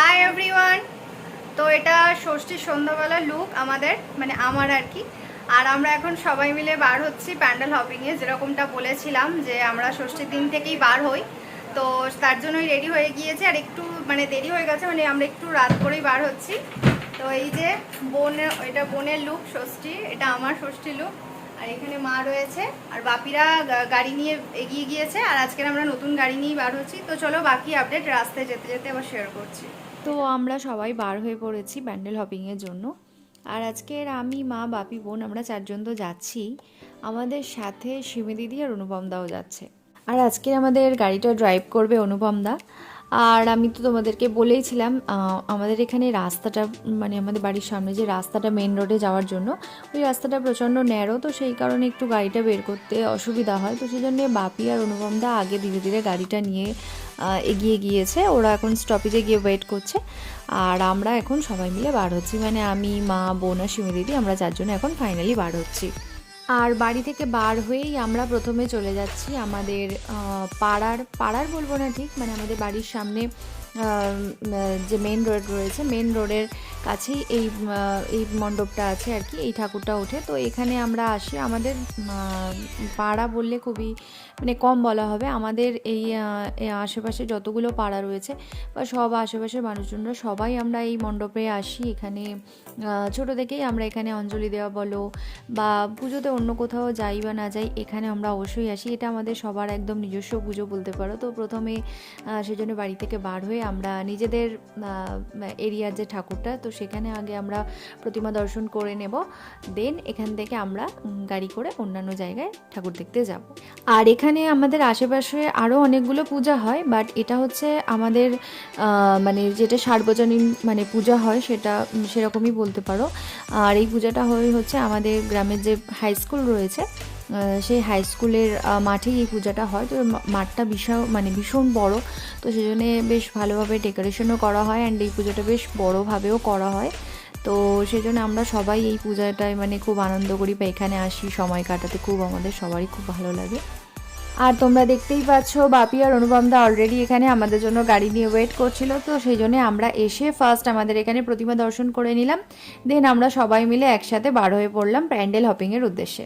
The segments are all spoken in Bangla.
হাই এভরিওয়ান তো এটা ষষ্ঠীর সন্ধ্যাবেলা লুক আমাদের মানে আমার আর কি। আর আমরা এখন সবাই মিলে বার হচ্ছি প্যান্ডেল হপিংয়ে যেরকমটা বলেছিলাম যে আমরা ষষ্ঠীর দিন থেকেই বার হই। তো তার জন্যই রেডি হয়ে গিয়েছে। আর একটু মানে দেরি হয়ে গেছে মানে আমরা একটু রাত করেই বার হচ্ছি। তো এই যে বোনের এটা বোনের লুক ষষ্ঠী, এটা আমার ষষ্ঠী লুক আর এখানে মা রয়েছে আর বাপিরা গাড়ি নিয়ে এগিয়ে গিয়েছে আর আজকের আমরা নতুন গাড়ি নিয়েই বার হচ্ছি। তো চলো বাকি আপডেট রাস্তায় যেতে যেতে আবার শেয়ার করছি। তো আমরা সবাই বার হয়ে পড়েছি প্যান্ডেল হপিংয়ের জন্য। আর আজকের আমি, মা, বাপি, বোন আমরা চারজন তো যাচ্ছি। আমাদের সাথে সিমি দিদি আর অনুপম দাও যাচ্ছে। আর আজকে আমাদের গাড়িটা ড্রাইভ করবে অনুপম দা। আর আমি তো তোমাদেরকে বলেইছিলাম আমাদের এখানে রাস্তাটা মানে আমাদের বাড়ির সামনে যে রাস্তাটা মেন রোডে যাওয়ার জন্য, ওই রাস্তাটা প্রচণ্ড ন্যারো তো সেই কারণে একটু গাড়িটা বের করতে অসুবিধা হয়। তো সেই জন্য বাপি আর অনুপম দা আগে ধীরে ধীরে গাড়িটা নিয়ে এগিয়ে গিয়েছে। ওরা এখন স্টপেজে গিয়ে ওয়েট করছে। আর আমরা এখন সবাই মিলে বার হচ্ছি। মানে আমি, মা, বোন আর দিদি, আমরা চারজনে এখন ফাইনালি বার হচ্ছি। আর বাড়ি থেকে বার হয়েই আমরা প্রথমে চলে যাচ্ছি আমাদের পাড়ার পাড়ার বলব না ঠিক মানে আমাদের বাড়ির সামনে যে মেন রোড রয়েছে মেন রোডের কাছেই এই এই মণ্ডপটা আছে আর কি, এই ঠাকুরটা ওঠে। তো এখানে আমরা আসি, আমাদের পাড়া বললে খুবই মানে কম বলা হবে। আমাদের এই আশেপাশে যতগুলো পাড়া রয়েছে বা সব আশেপাশের মানুষজনরা সবাই আমরা এই মণ্ডপে আসি। এখানে ছোট থেকেই আমরা এখানে অঞ্জলি দেওয়া বলো বা পুজোতে অন্য কোথাও যাই বা না যাই, এখানে আমরা অবশ্যই আসি। এটা আমাদের সবার একদম নিজস্ব পুজো বলতে পারো। তো প্রথমে সেজন্য বাড়ি থেকে বার হয়ে আমরা নিজেদের এরিয়ার যে ঠাকুরটা, তো সেখানে আগে আমরা প্রতিমা দর্শন করে নেব। দেন এখান থেকে আমরা গাড়ি করে অন্যান্য জায়গায় ঠাকুর দেখতে যাব। আর এখানে আমাদের আশেপাশে আরও অনেকগুলো পূজা হয় বাট এটা হচ্ছে আমাদের মানে যেটা সার্বজনীন মানে পূজা হয় সেটা সেরকমই বলতে পারো। আর এই পূজাটা হয় হচ্ছে আমাদের গ্রামের যে হাই স্কুল রয়েছে সেই হাই স্কুলের মাঠেই এই পূজাটা হয়। তো মাঠটা বিশাল মানে ভীষণ বড়। তো সেই জন্যে বেশ ভালোভাবে ডেকোরেশনও করা হয় অ্যান্ড এই পুজোটা বেশ বড়োভাবেও করা হয়। তো সেই জন্য আমরা সবাই এই পূজাটায় মানে খুব আনন্দ করি বা এখানে আসি, সময় কাটাতে। খুব আমাদের সবারই খুব ভালো লাগে। আর তোমরা দেখতেই পাচ্ছ, বাপি আর অনুপমদা অলরেডি এখানে আমাদের জন্য গাড়ি নিয়ে ওয়েট করছিল। তো সেই জন্য আমরা এসে ফার্স্ট আমাদের এখানে প্রতিমা দর্শন করে নিলাম। দেন আমরা সবাই মিলে একসাথে বার হয়ে পড়লাম প্যান্ডেল হপিংয়ের উদ্দেশ্যে।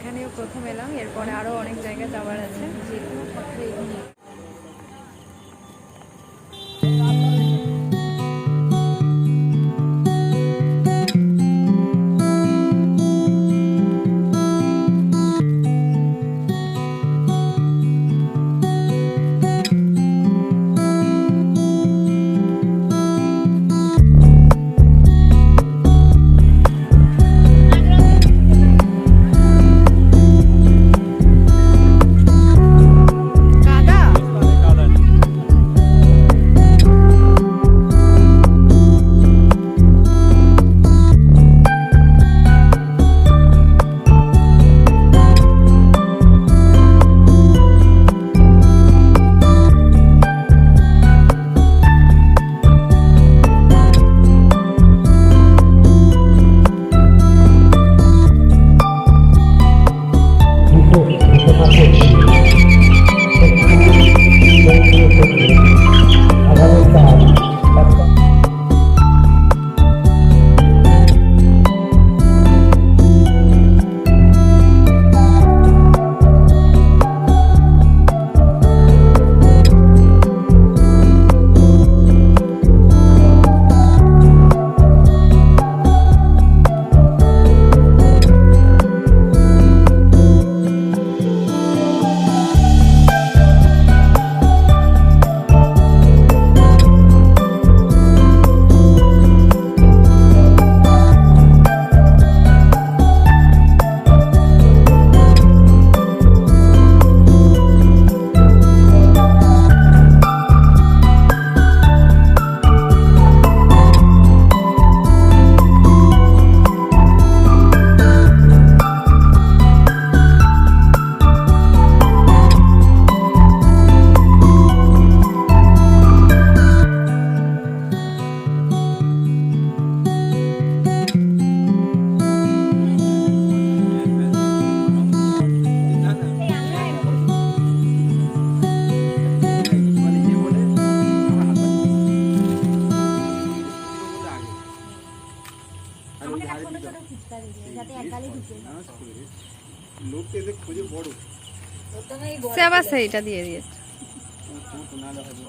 এখানেও প্রথম এলাম এরপরে আরও অনেক জায়গায় যাওয়ার আছে।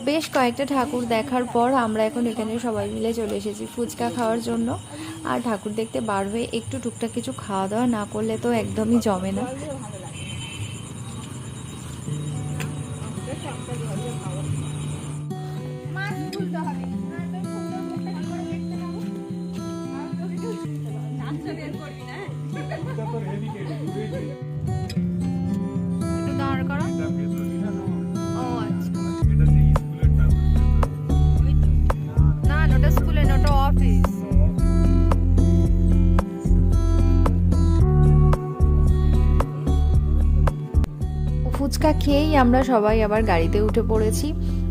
বেশ কয়েকটা ঠাকুর দেখার পর আমরা এখন এখানে সবাই মিলে চলে এসেছি ফুচকা খাওয়ার জন্য। আর ঠাকুর দেখতে বার হয়ে একটু টুকটাক কিছু খাওয়া দাওয়া না করলে তো একদমই জমে না। খেয়েই আমরা সবাই আবার গাড়িতে উঠে পড়েছি।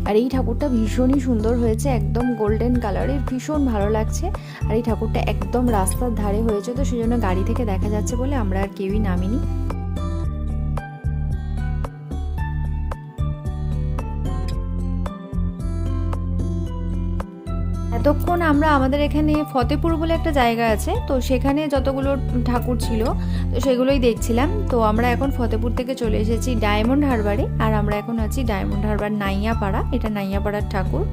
আর এই ঠাকুরটা ভীষণই সুন্দর হয়েছে, একদম গোল্ডেন কালারের ভীষণ ভালো লাগছে। আর এই ঠাকুরটা একদম রাস্তার ধারে হয়েছে, তো সেজন্য গাড়ি থেকে দেখা যাচ্ছে বলে আমরা আর কেউই নামিনি। এতক্ষণ আমরা আমাদের এখানে ফতেপুর বলে একটা জায়গা আছে, তো সেখানে যতগুলো ঠাকুর ছিল, তো সেগুলোই দেখছিলাম। তো আমরা এখন ফতেপুর থেকে চলে এসেছি ডায়মন্ড হারবারে, আর আমরা এখন আছি ডায়মন্ড হারবার নাইয়াপাড়া, এটা নাইয়াপাড়ার ঠাকুর।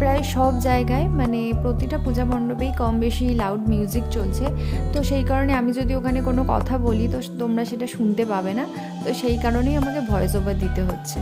প্রায় সব জায়গায় মানে প্রতিটা পূজা মণ্ডপেই কম বেশি লাউড মিউজিক চলছে। তো সেই কারণে আমি যদি ওখানে কোনো কথা বলি, তো তোমরা সেটা শুনতে পাবে না। তো সেই কারণেই আমাকে ভয়েস ওভার দিতে হচ্ছে।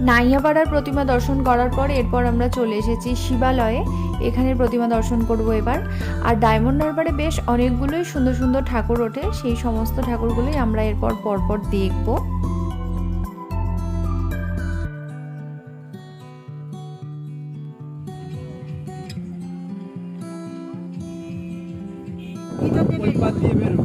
নাইয়াপাড়ার প্রতিমা দর্শন করার পর এরপর আমরা চলে এসেছি শিবালয়ে। এখানের প্রতিমা দর্শন করব এবার। আর ডায়মন্ড হারবারে বেশ অনেকগুলোই সুন্দর সুন্দর ঠাকুর ওঠে। সেই সমস্ত ঠাকুরগুলোই আমরা এরপর পরপর দেখব। পাত দিয়ে বেরো।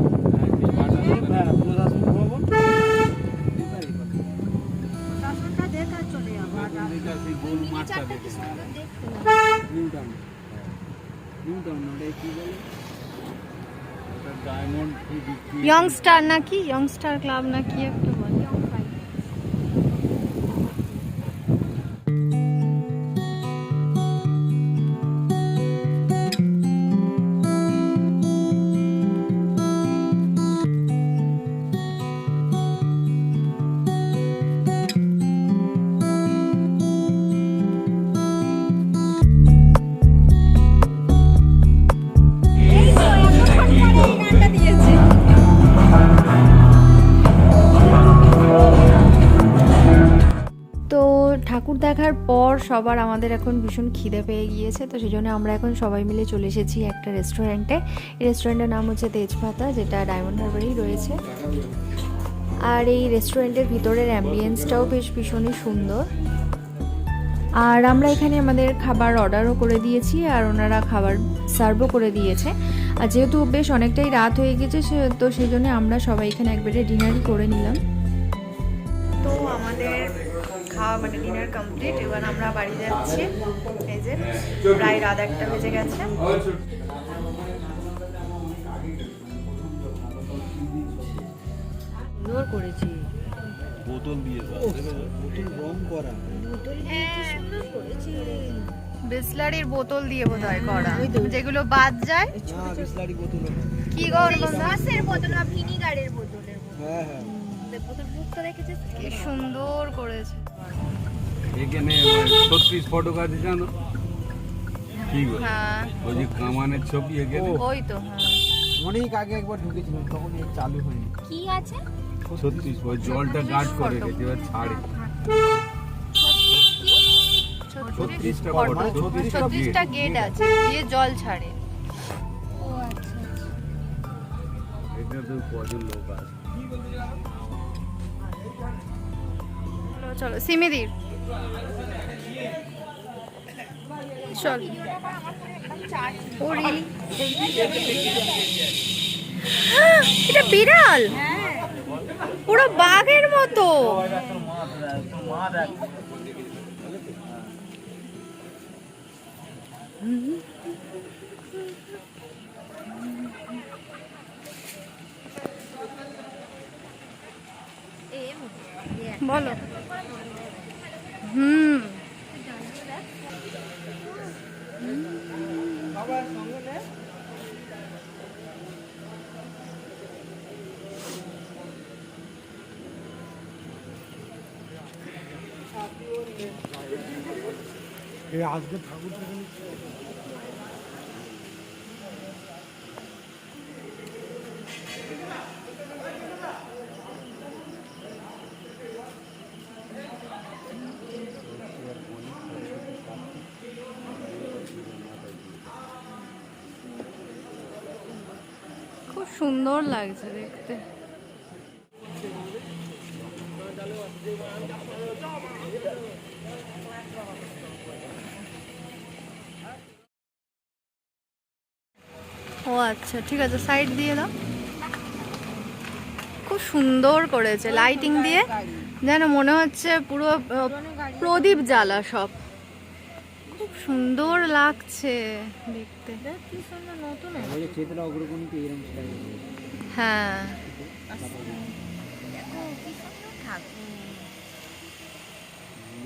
ইয়ংস্টার নাকি? ইয়ংস্টার ক্লাব নাকি একটা? পর সবার আমাদের এখন ভীষণ খিদে পেয়ে গিয়েছে, তো সেই জন্য আমরা এখন সবাই মিলে চলে এসেছি একটা রেস্টুরেন্টে রেস্টুরেন্টের নাম হচ্ছে তেজপাতা, যেটা ডায়মন্ড হারবারেই রয়েছে। আর এই রেস্টুরেন্টের ভিতরের অ্যাম্বিয়েন্সটাও বেশ ভীষণই সুন্দর। আর আমরা এখানে আমাদের খাবার অর্ডারও করে দিয়েছি, আর ওনারা খাবার সার্ভও করে দিয়েছে। আর যেহেতু বেশ অনেকটাই রাত হয়ে গেছে তো সেই জন্য আমরা সবাই এখানে একবারে ডিনারই করে নিলাম। খাওয়া মানে ডিনার কমপ্লিট এবার আমরা বাড়ি যাচ্ছি। এই যে প্রায় রাত একটা বেজে গেছে। সুন্দর করেছি। বোতল দিয়ে বোতল রং করা। বিসলারির বোতল দিয়ে বোধ হয় করা যেগুলো বাদ যায়। বিসলারি বোতল কি গো সসের বোতল না ভিনিগারের বোতলের হ্যাঁ হ্যাঁ। বোতল মুক্ত রেখেছে কি সুন্দর করেছে। এখানে ছত্রিশ ফটোগ্রাফি জানো? ঠিক ওই যে কামানের ছবি এখানে। ওই তো অনেক আগে একবার ঢুকেছিলাম তখন এই চালু হয়নি। কি আছে? ছত্রিশ ওই জলটা গার্ড করে রেখেছে এবার ছাড়ে। ছত্রিশটা ফটো। ছত্রিশটা গেট আছে দিয়ে জল ছাড়ে। এখানে তো কজন লোক আছে। চলো, চলো সিমিদির। চল। ও? এটা বিড়াল? পুরো বাঘের মতো। বলো। হুম। আজকে ঠাকুর সুন্দর লাগছে দেখতে। ও আচ্ছা ঠিক আছে সাইড দিয়ে দাও। খুব সুন্দর করেছে লাইটিং দিয়ে। যেন মনে হচ্ছে পুরো প্রদীপ জ্বালা সব। সুন্দর লাগছে দেখতে। ওই চেতলা অগ্রগণিতে এরকম হ্যাঁ।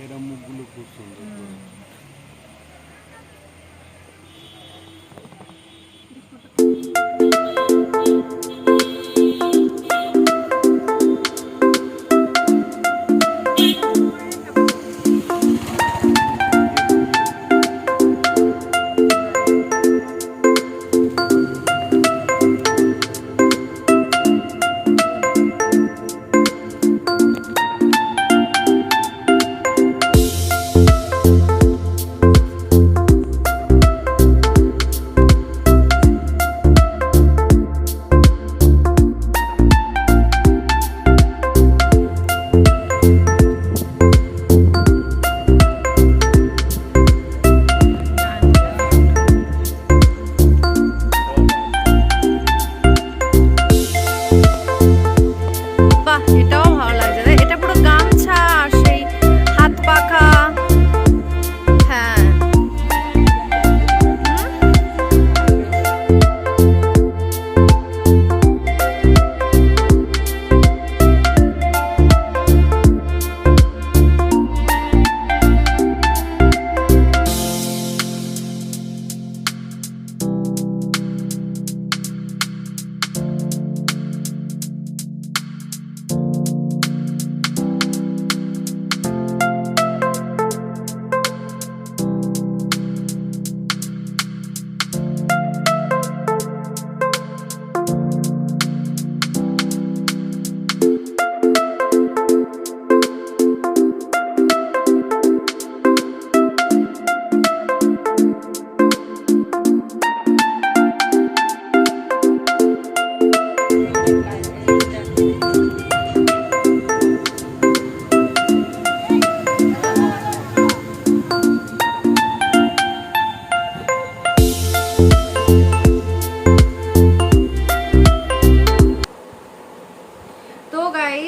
এরা মুখগুলো খুব সুন্দর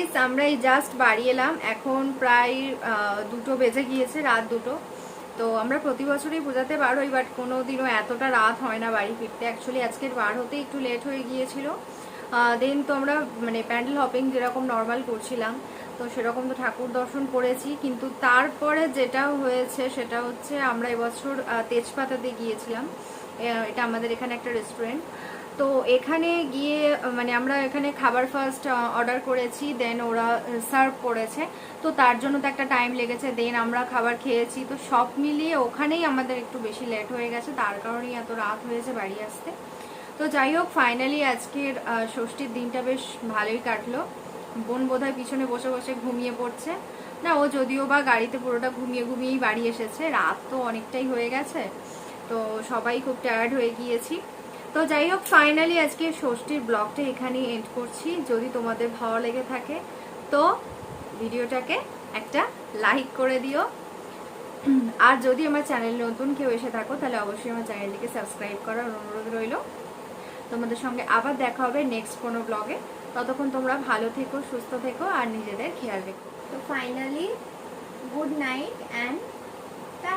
গাইস আমরা এই জাস্ট বাড়ি এলাম। এখন প্রায় দুটো বেজে গিয়েছে, রাত দুটো। তো আমরা প্রতি বছরই বার হই বাট কোনো দিনও এতটা রাত হয় না বাড়ি ফিরতে। অ্যাকচুয়ালি আজকের বার হতে একটু লেট হয়ে গিয়েছিল। দেন তো আমরা মানে প্যান্ডেল হপিং যেরকম নর্মাল করছিলাম, তো সেরকম তো ঠাকুর দর্শন করেছি। কিন্তু তারপরে যেটা হয়েছে, সেটা হচ্ছে আমরা এবছর তেজপাতাতে গিয়েছিলাম। এটা আমাদের এখানে একটা রেস্টুরেন্ট তো এখানে গিয়ে মানে আমরা এখানে খাবার ফার্স্ট অর্ডার করেছি দেন ওরা সার্ভ করেছে। তো তার জন্য তো একটা টাইম লেগেছে দেন আমরা খাবার খেয়েছি। তো সব মিলিয়ে ওখানেই আমাদের একটু বেশি লেট হয়ে গেছে, তার কারণেই এত রাত হয়েছে বাড়ি আসতে। তো যাই হোক ফাইনালি আজকের ষষ্ঠীর দিনটা বেশ ভালোই কাটলো। বোন বোধহয় পিছনে বসে বসে ঘুমিয়ে পড়ছে। না, ও যদিও বা গাড়িতে পুরোটা ঘুমিয়ে ঘুমিয়েই বাড়ি এসেছে, রাত তো অনেকটাই হয়ে গেছে। তো সবাই খুব টায়ার্ড হয়ে গিয়েছি। তো যাই হোক ফাইনালি আজকে ষষ্ঠীর ব্লগটা এখানেই এন্ড করছি। যদি তোমাদের ভালো লেগে থাকে তো ভিডিওটাকে একটা লাইক করে দিও। আর যদি আমার চ্যানেল নতুন কেউ এসে থাকো তাহলে অবশ্যই আমার চ্যানেলটিকে সাবস্ক্রাইব করার অনুরোধ রইল। তোমাদের সঙ্গে আবার দেখা হবে নেক্সট কোনো ব্লগে ততক্ষণ তোমরা ভালো থেকো সুস্থ থেকো আর নিজেদের খেয়াল রেখো। তো finally good night and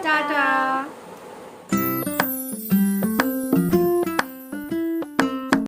tata!